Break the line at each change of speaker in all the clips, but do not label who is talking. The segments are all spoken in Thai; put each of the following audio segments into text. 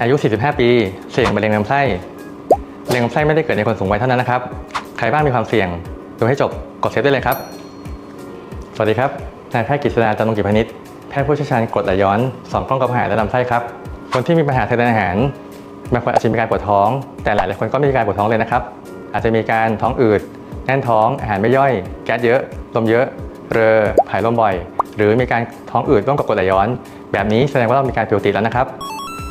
อายุ 45 ปี เสี่ยงมะเร็งลำไส้มะเร็งลำไส้ไม่ได้เกิดในคนสูงวัยเท่านั้นนะครับ ใครบ้างมีความเสี่ยง ดูให้จบ กดเซฟได้เลยครับ สวัสดีครับ นายแพทย์กฤษดาจันทร์กิจพนิษฐ์แพทย์ผู้เชี่ยวชาญกรดไหลย้อนสองกล้องกระเพาะอาหารและลำไส้ครับ คนที่มีปัญหาทางเดินอาหาร บางคนอาจจะมีการปวดท้อง แต่หลายหลายคนก็ไม่มีการปวดท้องเลยนะครับ อาจจะมีการท้องอืด แน่นท้อง อาหารไม่ย่อย แก๊สเยอะ ลมเยอะ เรอผายลมบ่อย หรือมีการท้องอืดร่วมกับกรดไหลย้อน แบบนี้แสดงว่าเรามีการผิวติดแล้วนะครับ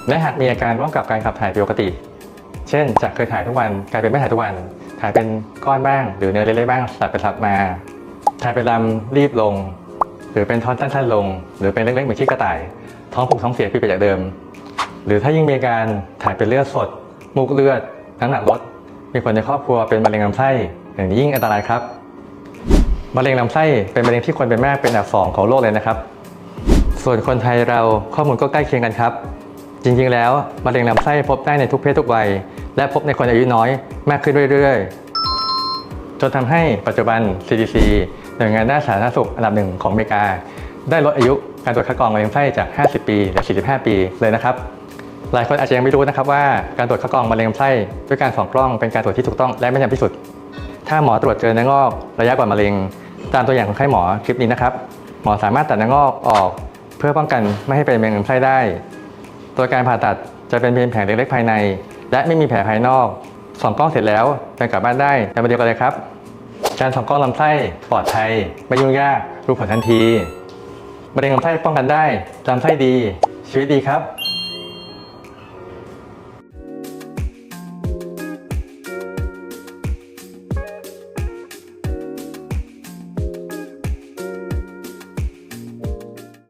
และหากมีอาการร่วมกับการขับถ่ายผิดปกติ เช่นจากเคยถ่ายทุกวันกลายเป็นไม่ถ่ายทุกวัน ถ่ายเป็นก้อนบ้าง หรือเนื้อเล็กๆบ้างสลับไปสลับมา ถ่ายเป็นลำรีบลง หรือเป็นท่อนสั้นๆลง หรือเป็นเล็กๆเหมือนขี้กระต่าย ท้องผูกท้องเสียผิดไปจากเดิม หรือถ้ายิ่งมีการถ่ายเป็นเลือดสด มูกเลือดน้ำหนักลดมีคนในครอบครัวเป็นมะเร็งลำไส้อย่างนี้ยิ่งอันตรายครับมะเร็งลำไส้เป็นมะเร็งที่คนเป็นมากเป็นอันดับสองของโลกเลยนะครับ ส่วนคนไทยเราข้อมูลก็ใกล้เคียงกันครับ จริงๆ แล้วมะเร็งลำไส้พบได้ในทุกเพศทุกวัย และพบในคนอายุน้อยมากขึ้นเรื่อยๆ จนทำให้ปัจจุบัน CDC หน่วยงานด้านสาธารณสุขอันดับหนึ่งของอเมริกา ได้ลดอายุการตรวจคัดกรองมะเร็งไส้จาก 50 ปีเหลือ 45 ปีเลยนะครับ หลายคนอาจจะยังไม่รู้นะครับว่าการตรวจคัดกรองมะเร็งลำไส้ด้วยการส่องกล้องเป็นการตรวจที่ถูกต้องและไม่นยำที่สุด ถ้าหมอตรวจเจอเนื้องอกระยะก่อนมะเร็ง ตามตัวอย่างของไข้หมอคลิปนี้นะครับ หมอสามารถตัดเนื้องอกออก เพื่อป้องกันไม่ให้เป็นมะเร็งลำไส้ได้ ตัวการผ่าตัดจะเป็นเพียงแผลเล็กๆภายใน และไม่มีแผลภายนอกส่องกล้องเสร็จแล้วเดินกลับบ้านได้ในวันเดียวกันเลยครับ การส่องกล้องลำไส้ปลอดภัยไม่ยุ่งยากรู้ผลทันทีมะเร็งลำไส้ป้องกันได้ลำไส้ดี ชีวิตดีครับ